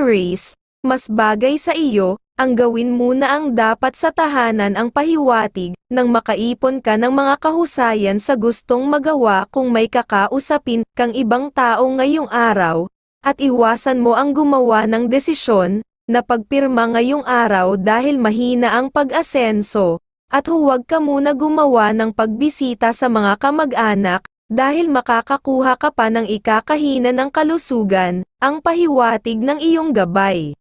race, mas bagay sa iyo, ang gawin muna ang dapat sa tahanan ang pahiwatig, nang makaipon ka ng mga kahusayan sa gustong magawa kung may kakausapin kang ibang tao ngayong araw, at iwasan mo ang gumawa ng desisyon, na pagpirma ngayong araw dahil mahina ang pag-asenso, at huwag ka muna gumawa ng pagbisita sa mga kamag-anak, dahil makakakuha ka pa ng ikakahina ng kalusugan, ang pahiwatig ng iyong gabay.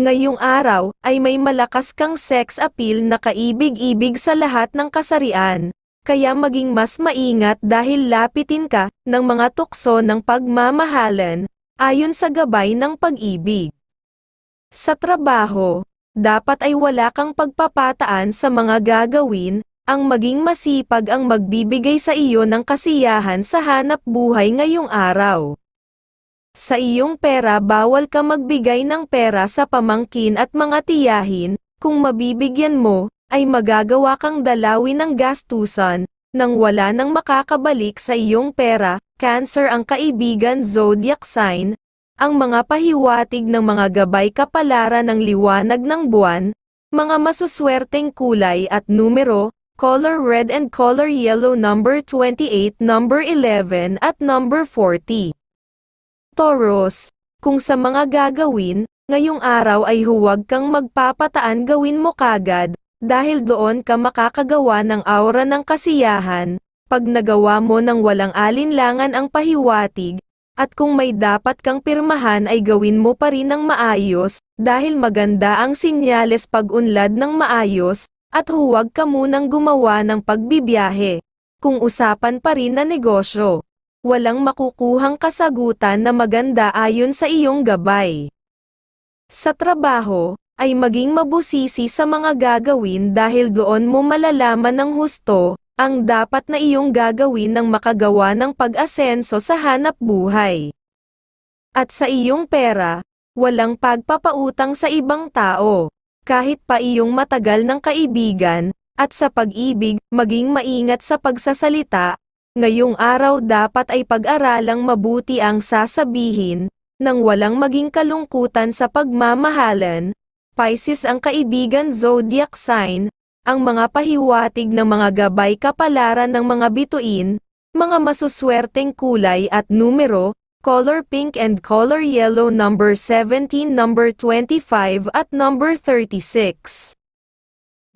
Ngayong araw, ay may malakas kang sex appeal na kaibig-ibig sa lahat ng kasarian, kaya maging mas maingat dahil lapitin ka ng mga tukso ng pagmamahalan, ayon sa gabay ng pag-ibig. Sa trabaho, dapat ay wala kang pagpapataan sa mga gagawin, ang maging masipag ang magbibigay sa iyo ng kasiyahan sa hanap buhay ngayong araw. Sa iyong pera bawal ka magbigay ng pera sa pamangkin at mga tiyahin, kung mabibigyan mo, ay magagawa kang dalawin ng gastusan, nang wala nang makakabalik sa iyong pera, cancer ang kaibigan zodiac sign, ang mga pahiwatig ng mga gabay kapalaran ng liwanag ng buwan, mga masuswerteng kulay at numero, color red and color yellow number 28, number 11 at number 40. Taurus, kung sa mga gagawin, ngayong araw ay huwag kang magpapataan gawin mo kagad, dahil doon ka makakagawa ng aura ng kasiyahan, pag nagawa mo ng walang alinlangan ang pahiwatig, at kung may dapat kang pirmahan ay gawin mo pa rin ng maayos, dahil maganda ang sinyales pag-unlad ng maayos, at huwag ka munang gumawa ng pagbibiyahe. Kung usapan pa rin na negosyo, walang makukuhang kasagutan na maganda ayon sa iyong gabay. Sa trabaho, ay maging mabusisi sa mga gagawin dahil doon mo malalaman ng husto, ang dapat na iyong gagawin ng makagawa ng pag-asenso sa hanap buhay. At sa iyong pera, walang pagpapautang sa ibang tao, kahit pa iyong matagal ng kaibigan, at sa pag-ibig, maging maingat sa pagsasalita, Ngayong araw dapat ay pag-aralang mabuti ang sasabihin, nang walang maging kalungkutan sa pagmamahalan. Pisces ang kaibigan zodiac sign, ang mga pahiwatig ng mga gabay kapalaran ng mga bituin, mga masuswerteng kulay at numero, color pink and color yellow number 17, number 25 at number 36.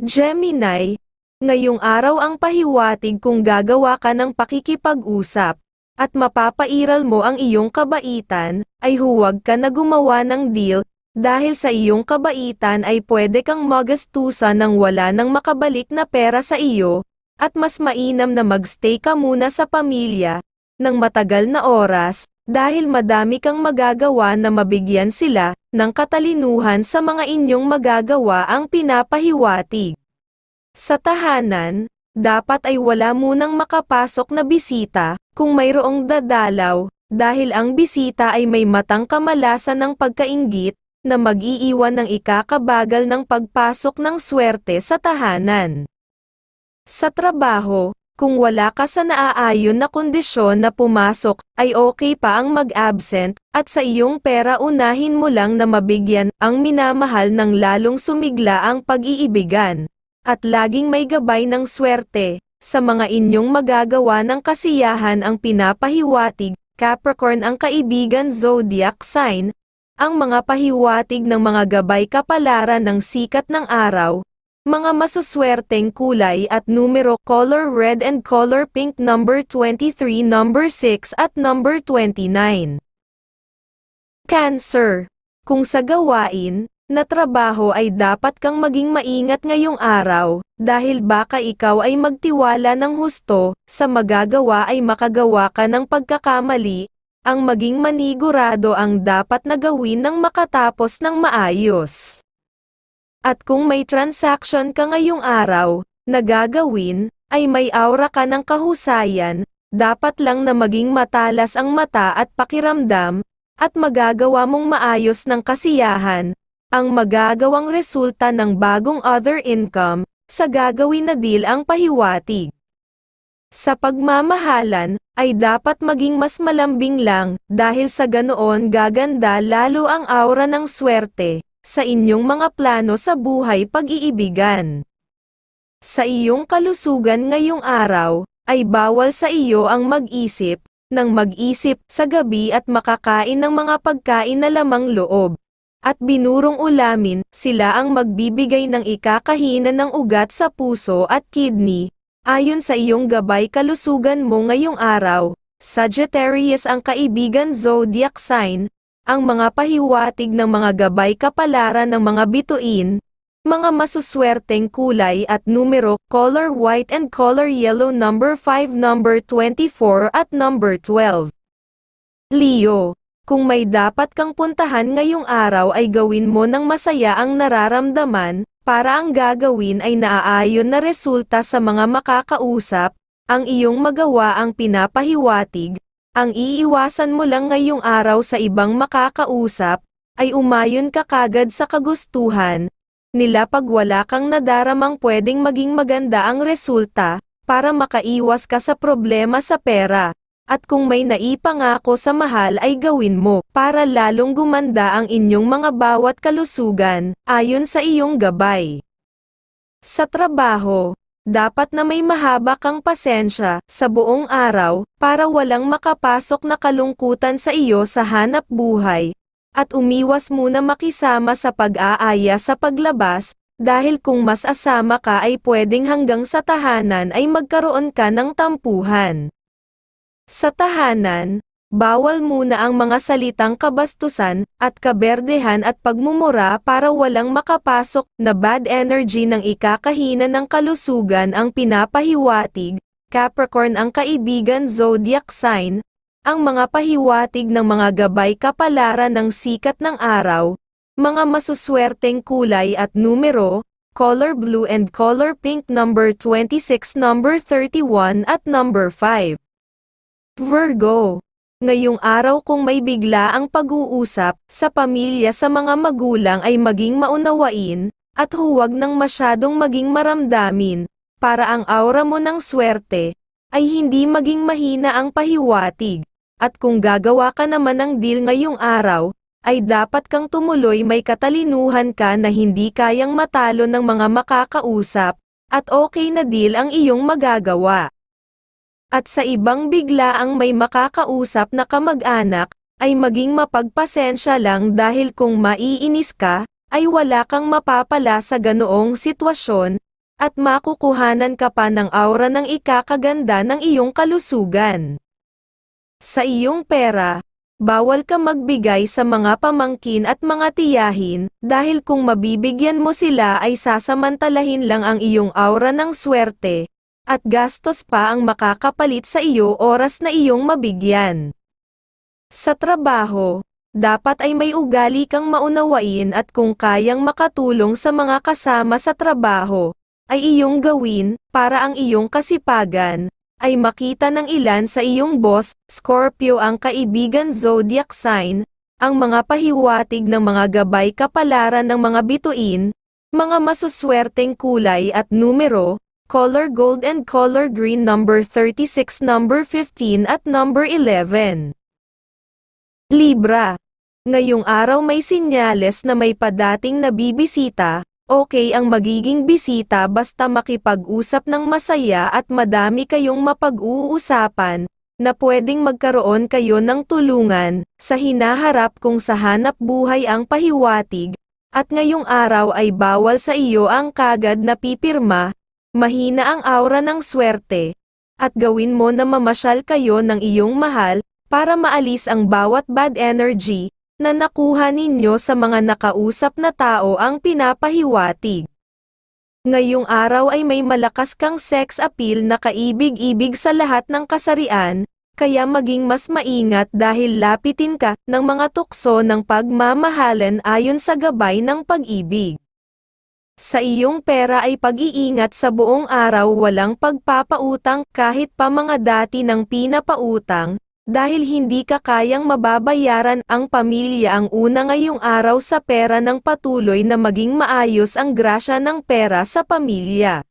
Gemini, Ngayong araw ang pahiwatig kung gagawa ka ng pakikipag-usap, at mapapairal mo ang iyong kabaitan, ay huwag ka na gumawa ng deal, dahil sa iyong kabaitan ay pwede kang magastusan ng wala nang makabalik na pera sa iyo, at mas mainam na magstay ka muna sa pamilya, ng matagal na oras, dahil madami kang magagawa na mabigyan sila, ng katalinuhan sa mga inyong magagawa ang pinapahiwatig. Sa tahanan, dapat ay wala munang makapasok na bisita, kung mayroong dadalaw, dahil ang bisita ay may matang kamalasan ng pagkaingit, na mag-iiwan ng ikakabagal ng pagpasok ng swerte sa tahanan. Sa trabaho, kung wala ka sa naaayon na kondisyon na pumasok, ay okay pa ang mag-absent, at sa iyong pera unahin mo lang na mabigyan ang minamahal ng lalong sumigla ang pag-iibigan. At laging may gabay ng swerte, sa mga inyong magagawa ng kasiyahan ang pinapahiwatig, Capricorn ang kaibigan zodiac sign, ang mga pahiwatig ng mga gabay kapalaran ng sikat ng araw, mga masuswerteng kulay at numero color red and color pink number 23 number 6 at number 29. Cancer. Kung sa gawain, na trabaho ay dapat kang maging maingat ngayong araw, dahil baka ikaw ay magtiwala ng husto, sa magagawa ay makagawa ka ng pagkakamali, ang maging manigurado ang dapat na gawin ng makatapos ng maayos. At kung may transaction ka ngayong araw, na gagawin, ay may aura ka ng kahusayan, dapat lang na maging matalas ang mata at pakiramdam, at magagawa mong maayos ng kasiyahan, ang magagawang resulta ng bagong other income, sa gagawin na deal ang pahiwatig. Sa pagmamahalan, ay dapat maging mas malambing lang, dahil sa ganoon gaganda lalo ang aura ng swerte, sa inyong mga plano sa buhay pag-iibigan. Sa iyong kalusugan ngayong araw, ay bawal sa iyo ang mag-isip, ng mag-isip sa gabi at makakain ng mga pagkain na lamang loob. At binurong ulamin, sila ang magbibigay ng ikakahinan ng ugat sa puso at kidney, Ayon sa iyong gabay kalusugan mo ngayong araw, Sagittarius ang kaibigan zodiac sign, ang mga pahiwatig ng mga gabay kapalaran ng mga bituin, mga masuswerteng kulay at numero, color white and color yellow number 5 number 24 at number 12. Leo, kung may dapat kang puntahan ngayong araw ay gawin mo ng masaya ang nararamdaman, para ang gagawin ay naaayon na resulta sa mga makakausap, ang iyong magawa ang pinapahiwatig, ang iiwasan mo lang ngayong araw sa ibang makakausap, ay umayon ka kagad sa kagustuhan, nila pag wala kang nadaramang pwedeng maging maganda ang resulta, para makaiwas ka sa problema sa pera. At kung may naipangako sa mahal ay gawin mo, para lalong gumanda ang inyong mga bawat kalusugan, ayon sa iyong gabay. Sa trabaho, dapat na may mahaba kang pasensya, sa buong araw, para walang makapasok na kalungkutan sa iyo sa hanap buhay, at umiwas muna makisama sa pag-aaya sa paglabas, dahil kung mas asama ka ay pwedeng hanggang sa tahanan ay magkaroon ka ng tampuhan. Sa tahanan, bawal muna ang mga salitang kabastusan at kaberdehan at pagmumura para walang makapasok na bad energy ng ikakahina ng kalusugan ang pinapahiwatig, Capricorn ang kaibigan zodiac sign, ang mga pahiwatig ng mga gabay kapalaran ng sikat ng araw, mga masuswerteng kulay at numero, color blue and color pink number 26 number 31 at number 5. Virgo. Ngayong araw kung may bigla ang pag-uusap sa pamilya sa mga magulang ay maging maunawain, at huwag nang masyadong maging maramdamin, para ang aura mo ng swerte, ay hindi maging mahina ang pahiwatig. At kung gagawa ka naman ng deal ngayong araw, ay dapat kang tumuloy may katalinuhan ka na hindi kayang matalo ng mga makakausap, at okay na deal ang iyong magagawa. At sa ibang bigla ang may makakausap na kamag-anak, ay maging mapagpasensya lang dahil kung maiinis ka, ay wala kang mapapala sa ganoong sitwasyon, at makukuhanan ka pa ng aura ng ikakaganda ng iyong kalusugan. Sa iyong pera, bawal ka magbigay sa mga pamangkin at mga tiyahin, dahil kung mabibigyan mo sila ay sasamantalahin lang ang iyong aura ng swerte, at gastos pa ang makakapalit sa iyo oras na iyong mabigyan. Sa trabaho, dapat ay may ugali kang maunawain at kung kayang makatulong sa mga kasama sa trabaho, ay iyong gawin, para ang iyong kasipagan, ay makita ng ilan sa iyong boss, Scorpio ang kaibigan zodiac sign, ang mga pahiwatig ng mga gabay kapalaran ng mga bituin, mga masuswerteng kulay at numero, color gold and color green number 36 number 15 at number 11. Libra. Ngayong araw may sinyales na may padating na bibisita, okay ang magiging bisita basta makipag-usap ng masaya at madami kayong mapag-uusapan, na pwedeng magkaroon kayo ng tulungan, sa hinaharap kung sa hanap buhay ang pahiwatig, at ngayong araw ay bawal sa iyo ang kagad na pipirma, Mahina ang aura ng swerte, at gawin mo na mamasyal kayo ng iyong mahal, para maalis ang bawat bad energy, na nakuha ninyo sa mga nakausap na tao ang pinapahiwatig. Ngayong araw ay may malakas kang sex appeal na kaibig-ibig sa lahat ng kasarian, kaya maging mas maingat dahil lapitin ka ng mga tukso ng pagmamahalan ayon sa gabay ng pag-ibig. Sa iyong pera ay pag-iingat sa buong araw walang pagpapautang kahit pa mga dati ng pinapautang, dahil hindi ka kayang mababayaran ang pamilya ang una ngayong araw sa pera ng patuloy na maging maayos ang grasya ng pera sa pamilya.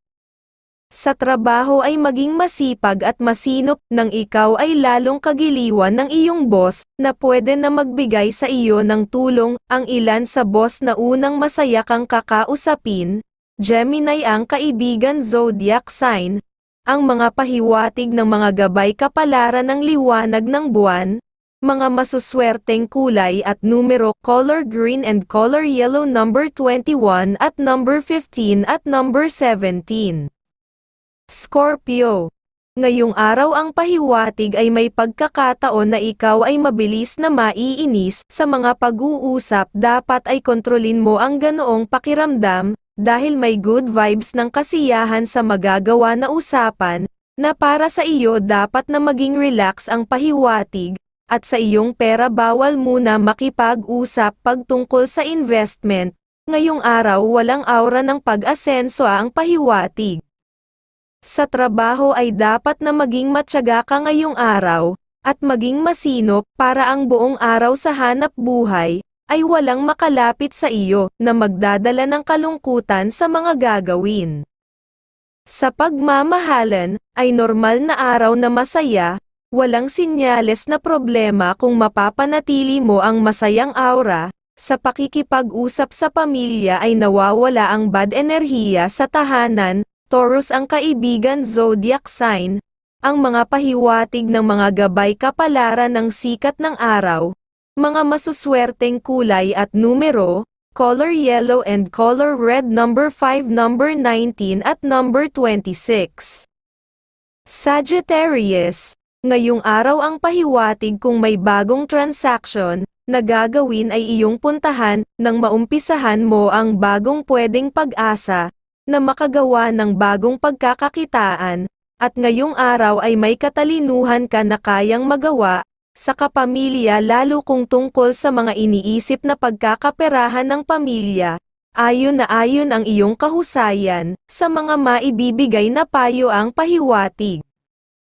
Sa trabaho ay maging masipag at masinop nang ikaw ay lalong kagiliwan ng iyong boss na pwede na magbigay sa iyo ng tulong ang ilan sa boss na unang masaya kang kakausapin. Gemini ang kaibigan zodiac sign. Ang mga pahiwatig ng mga gabay kapalaran ng liwanag ng buwan, mga masuswerteng kulay at numero color green and color yellow number 21 at number 15 at number 17. Scorpio. Ngayong araw ang pahiwatig ay may pagkakataon na ikaw ay mabilis na maiinis sa mga pag-uusap dapat ay kontrolin mo ang ganoong pakiramdam, dahil may good vibes ng kasiyahan sa magagawa na usapan, na para sa iyo dapat na maging relax ang pahiwatig, at sa iyong pera bawal muna makipag-usap pagtungkol sa investment, ngayong araw walang aura ng pag-asenso ang pahiwatig. Sa trabaho ay dapat na maging matyaga ka ngayong araw, at maging masinop para ang buong araw sa hanap buhay, ay walang makalapit sa iyo na magdadala ng kalungkutan sa mga gagawin. Sa pagmamahalan, ay normal na araw na masaya, walang sinyales na problema kung mapapanatili mo ang masayang aura, sa pakikipag-usap sa pamilya ay nawawala ang bad enerhiya sa tahanan, Taurus ang kaibigan zodiac sign, ang mga pahiwatig ng mga gabay kapalaran ng sikat ng araw, mga masuswerteng kulay at numero, color yellow and color red number 5 number 19 at number 26. Sagittarius, ngayong araw ang pahiwatig kung may bagong transaction, na gagawin ay iyong puntahan, nang maumpisahan mo ang bagong pwedeng pag-asa, na makagawa ng bagong pagkakakitaan, at ngayong araw ay may katalinuhan ka na kayang magawa, sa kapamilya lalo kung tungkol sa mga iniisip na pagkakaperahan ng pamilya, ayon na ayon ang iyong kahusayan, sa mga maibibigay na payo ang pahiwatig.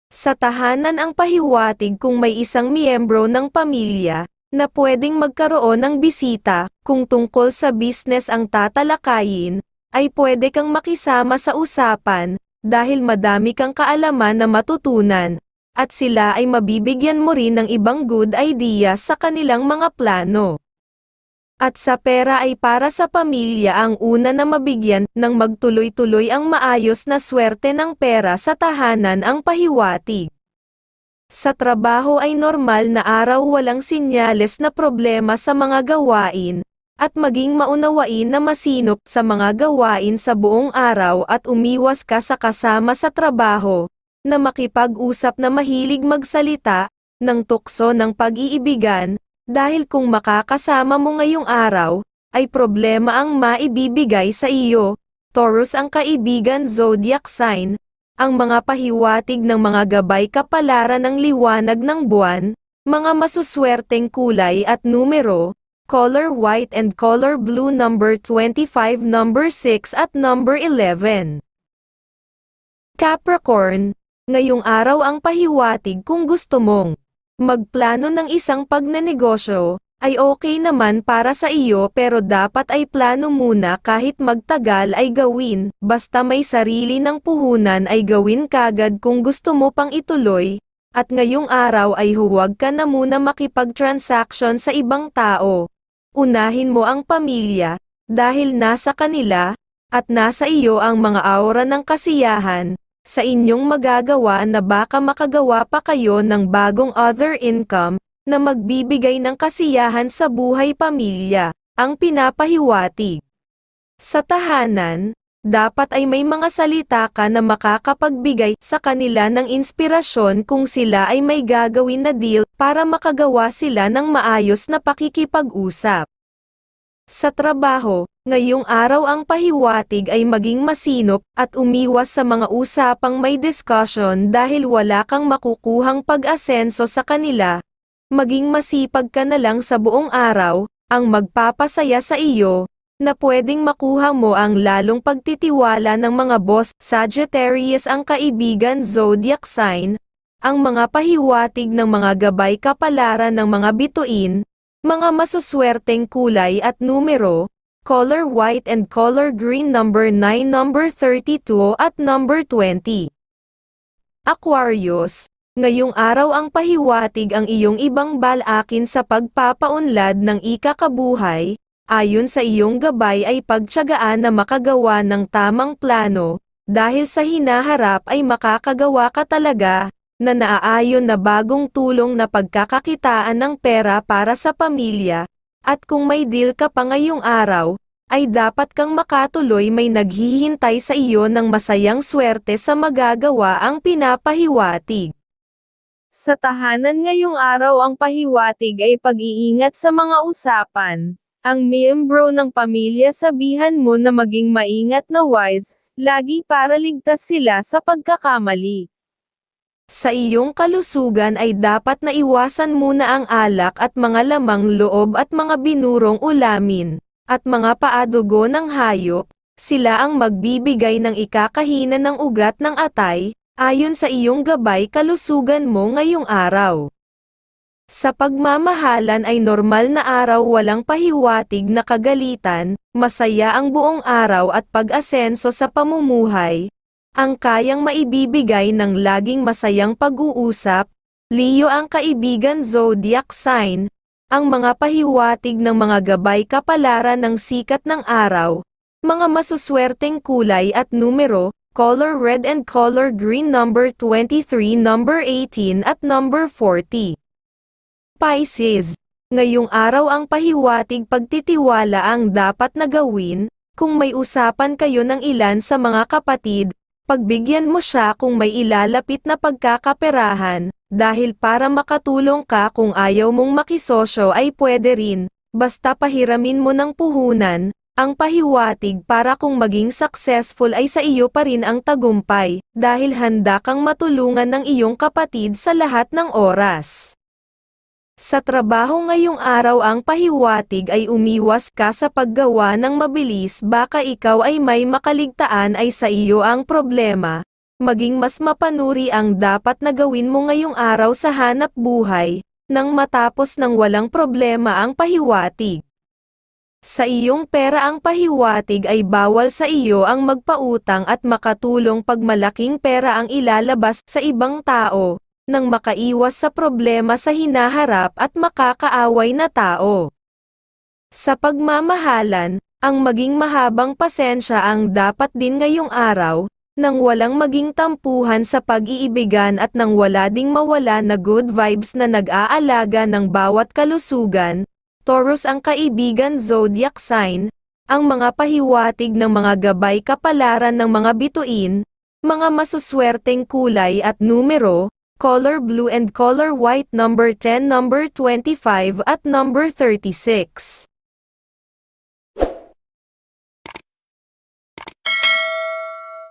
Sa tahanan ang pahiwatig kung may isang miyembro ng pamilya, na pwedeng magkaroon ng bisita, kung tungkol sa business ang tatalakayin, ay pwede kang makisama sa usapan, dahil madami kang kaalaman na matutunan, at sila ay mabibigyan mo rin ng ibang good idea sa kanilang mga plano. At sa pera ay para sa pamilya ang una na mabigyan ng magtuloy-tuloy ang maayos na swerte ng pera sa tahanan ang pahiwatig. Sa trabaho ay normal na araw walang sinyales na problema sa mga gawain, at maging maunawain na masinop sa mga gawain sa buong araw at umiwas ka sa kasama sa trabaho, na makipag-usap na mahilig magsalita, ng tukso ng pag-iibigan, dahil kung makakasama mo ngayong araw, ay problema ang maibibigay sa iyo. Taurus ang kaibigan zodiac sign, ang mga pahiwatig ng mga gabay kapalaran ng liwanag ng buwan, mga masuswerteng kulay at numero, color white and color blue number 25 number 6 at number 11. Capricorn, ngayong araw ang pahiwatig kung gusto mong magplano ng isang pagnenegosyo, ay okay naman para sa iyo pero dapat ay plano muna kahit magtagal ay gawin, basta may sarili ng puhunan ay gawin kagad kung gusto mo pang ituloy, at ngayong araw ay huwag ka na muna makipag-transaction sa ibang tao. Unahin mo ang pamilya, dahil nasa kanila, at nasa iyo ang mga aura ng kasiyahan, sa inyong magagawa na baka makagawa pa kayo ng bagong other income, na magbibigay ng kasiyahan sa buhay pamilya, ang pinapahiwatig. Sa tahanan, dapat ay may mga salita ka na makakapagbigay sa kanila ng inspirasyon kung sila ay may gagawin na deal para makagawa sila ng maayos na pakikipag-usap. Sa trabaho, ngayong araw ang pahiwatig ay maging masinop at umiwas sa mga usapang may discussion dahil wala kang makukuhang pag-asenso sa kanila. Maging masipag ka na lang sa buong araw, ang magpapasaya sa iyo, na pwedeng makuha mo ang lalong pagtitiwala ng mga boss. Sagittarius ang kaibigan zodiac sign, ang mga pahiwatig ng mga gabay kapalaran ng mga bituin, mga masuswerteng kulay at numero, color white and color green number 9, number 32 at number 20. Aquarius, ngayong araw ang pahiwatig ang iyong ibang balakin sa pagpapaunlad ng ikakabuhay, ayon sa iyong gabay ay pagtsagaan na makagawa ng tamang plano, dahil sa hinaharap ay makakagawa ka talaga, na naaayon na bagong tulong na pagkakakitaan ng pera para sa pamilya, at kung may deal ka pa ngayong araw, ay dapat kang makatuloy may naghihintay sa iyo ng masayang swerte sa magagawa ang pinapahiwatig. Sa tahanan ngayong araw ang pahiwatig ay pag-iingat sa mga usapan. Ang miyembro ng pamilya sabihan mo na maging maingat na wise, lagi para ligtas sila sa pagkakamali. Sa iyong kalusugan ay dapat na iwasan muna ang alak at mga lamang loob at mga binurong ulamin, at mga paadugo ng hayop, sila ang magbibigay ng ikakahina ng ugat ng atay, ayon sa iyong gabay kalusugan mo ngayong araw. Sa pagmamahalan ay normal na araw walang pahiwatig na kagalitan, masaya ang buong araw at pag-asenso sa pamumuhay, ang kayang maibibigay ng laging masayang pag-uusap, Leo ang kaibigan zodiac sign, ang mga pahiwatig ng mga gabay kapalaran ng sikat ng araw, mga masuswerteng kulay at numero, color red and color green number 23, number 18 at number 40. Pisces, ngayong araw ang pahiwatig pagtitiwala ang dapat na gawin, kung may usapan kayo ng ilan sa mga kapatid, pagbigyan mo siya kung may ilalapit na pagkakaperahan, dahil para makatulong ka kung ayaw mong makisosyo ay pwede rin, basta pahiramin mo ng puhunan, ang pahiwatig para kung maging successful ay sa iyo pa rin ang tagumpay, dahil handa kang matulungan ng iyong kapatid sa lahat ng oras. Sa trabaho ngayong araw ang pahiwatig ay umiwas ka sa paggawa ng mabilis baka ikaw ay may makaligtaan ay sa iyo ang problema, maging mas mapanuri ang dapat na gawin mo ngayong araw sa hanap buhay, nang matapos ng walang problema ang pahiwatig. Sa iyong pera ang pahiwatig ay bawal sa iyo ang magpautang at makatulong pag malaking pera ang ilalabas sa ibang tao, nang makaiwas sa problema sa hinaharap at makakaaway na tao. Sa pagmamahalan, ang maging mahabang pasensya ang dapat din ngayong araw, nang walang maging tampuhan sa pag-iibigan at nang wala ding mawala na good vibes na nag-aalaga ng bawat kalusugan, Taurus ang kaibigan zodiac sign, ang mga pahiwatig ng mga gabay kapalaran ng mga bituin, mga masuswerteng kulay at numero, color blue and color white number 10, number 25 at number 36.